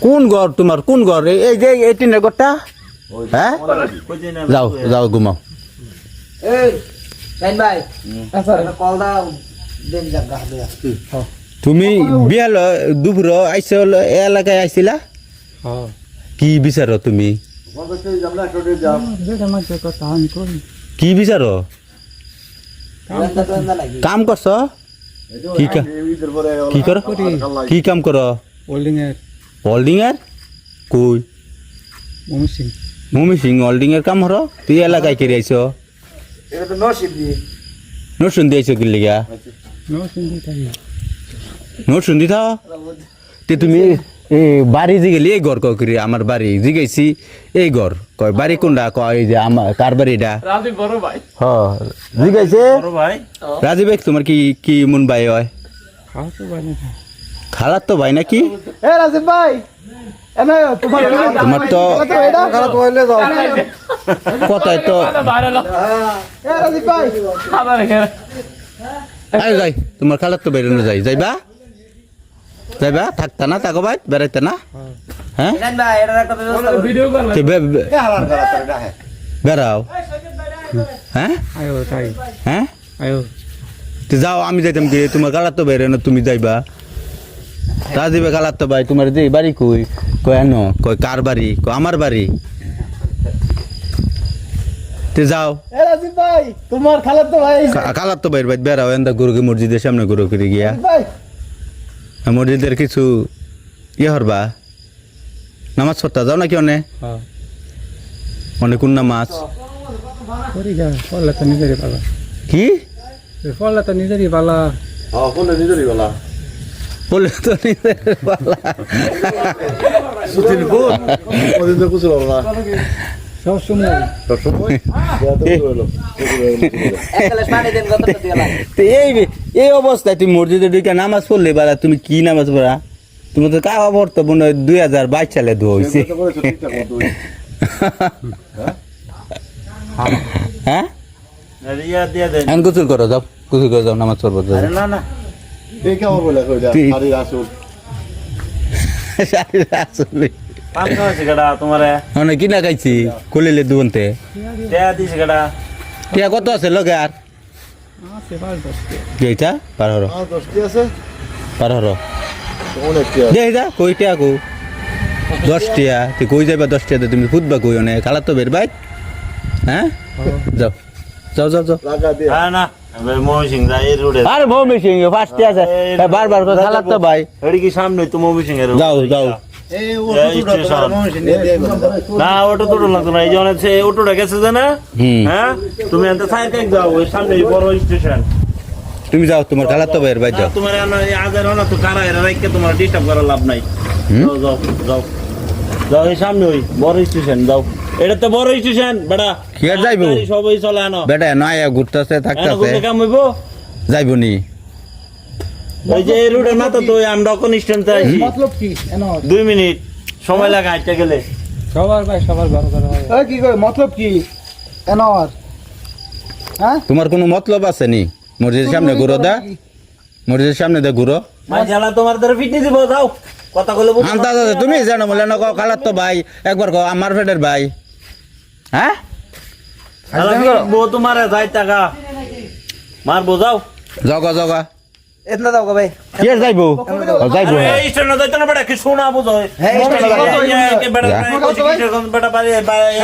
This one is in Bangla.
কোন ঘর তোমার? কোন ঘর? এই- এই যে এই টিনের ঘরটা? হ্যাঁ? যাও যাও ঘুমাও। দেয়া তুমি বিয়াল দুপুর আইস এলাকায় আইছিলা? কি বিচারো তুমি? কি বিচারো কাম করছ? কি কা- কি কর? কি কাম কর? হোল্ডিং এর কই mummy Singh mummy Singh holding কাম হর তুই এলাকায় কেড়ে আইছ শুনতে আইছ কি লিগা নো সিং নোট শুনতে থাও তে তুমি এই বাড়ি যে গেলি এই ঘর কয় করি আমার বাড়ি জিগাইছি এই ঘর কয় বাড়ি কোনটা কয় এই যে আমার কার বাড়িটা রাজীব বড় ভাই হ রাজীব ভাই তোমার কি কি মন ভাই হয় খাওয়া তো ভাই না খালার তো ভাই নাকি? এ রাজীব ভাই এনে তোমার তোমার তো কথায় তো এ রাজীব ভাই। আয় যাই তোমার খালার তো বেরোনো যাই। যাইবা? যাইবা? থাকতা না তাকো ভাই? বেড়াইতে না? হ্যাঁ? বেড়াও। হ্যাঁ? হ্যাঁ? যাও আমি যাইতাম কি তোমার কালার তো বেরোনো তুমি যাইবা। রাজীবে কালার তো ভাই তোমার যে বাড়ি কই? কয় আনো কয় কার বাড়ি? কয় আমার বাড়ি? তে যাও। রাজীব ভাই তোমার খালার তো ভাই। কা- কালার তো বাইর ভাই বেড়াও এন্দা গুরুকে মসজিদের সামনে গুরু করে গিয়া। মসজিদের কিছু ইয়ে হরবা? নামাজ পড়তা যাও নাকি অনে? হ্যাঁ। অনেক কোন নামাজ? কি? ফলে তো নিজেরই পালা। হ্যাঁ কোনে নিজেরই বলা তো নিজের পালা। সুতির ওদিন তো এই এই অবস্থায় তুমি মসজিদে ঢুকে নামাজ পড়লে বারা তুমি কি নামাজ পড়া? তুমি তো কাওয়া পড়তো মনে হয় দুই হাজার বাইশ সালে ধোয়া হয়েছে হ্যাঁ? গোসল করো যাও। গোসল করে যাও নামাজ পড়ব যাও। না না। এই কেমন বলে কইলা তুই- আরে আসুন আসলে। পান খাওয়াছে গেডা তোমারে? অনেক কিনা খাইছি কলিলে দুবনতে দেয়া দিছে গেডা। টিয়া কত আছে লগে আর? আছে পাঁচ দশটি এইটা পার হরো। আর দশটি আছে? পার হরো। অনেক টিয়া। দেখ যা কই টিয়া কো? দশ টিয়া। তুই কই যাইবা দশ টিয়া তুমি ফুটবা কই অনেক? খালা তো বের বাইক হ্যাঁ? যাও। যাও যাও যাও। লাগা দিয়ে হ্যাঁ না। এবার মমি সিং আর ফার্স্ট আছে। বারবার করে খালা তো ভাই। এডি কি সামনে তো মমি সিং এর যাও যাও। এই ওটুটা তোমার নিয়ে দিয়ে গেল। না ওটা তো লাগতো না। এই যে অনেক সে অটোটা গেছে যে না? হুম। হ্যাঁ? তুমি এত সাইড যাও ওই সামনে বড় স্টেশন। তুমি যাও তোমার খালা তো ভাইয়ের বাই যাও। তোমার আজার না তো কারা এরা রাইকে তোমার ডিস্টার্ব করার লাভ নাই। যাও যাও যাও। যাও এই সামনে ওই বড় স্টেশন যাও। এটা তো বড় স্টেশন বেটা। কি আর যাইবো? সবই চলে আনো। বেটা নয়া ঘুরতেছে থাকতেছে। কাম হইবো? যাইব নি ওই যে মাথা তো আমরা কোন স্ট্যান্ডে আছি মতলব কি? দুই মিনিট। সময় লাগে গেলে। সবার ভাই সবার ওই কি কই মতলব কি? এনো আর। হ্যাঁ? তোমার কোনো মতলব আছে নি? মসজিদের সামনে ঘুরো দা। মসজিদের সামনে দে ঘুরো। মাঝালা তোমার দ্বারা ফিটনি দিব যাও। কথা বলে বুঝো। আন্তা তুমি জানো বলে না খালার তো ভাই। একবার কও আমার ফেডের ভাই। হ্যাঁ শালা ফিটবো তোমারে যাই টাকা মারবো যাও জগা জগা এতনা দাও গো ভাই কে যাইবো ও যাইবো আরে এই স্ট্যান্ডে যাইতে না বেটা কি শোনা বুঝো হ্যাঁ, এই স্ট্যান্ডে যাইতে। বেটা বেটা বাড়ি বাড়ি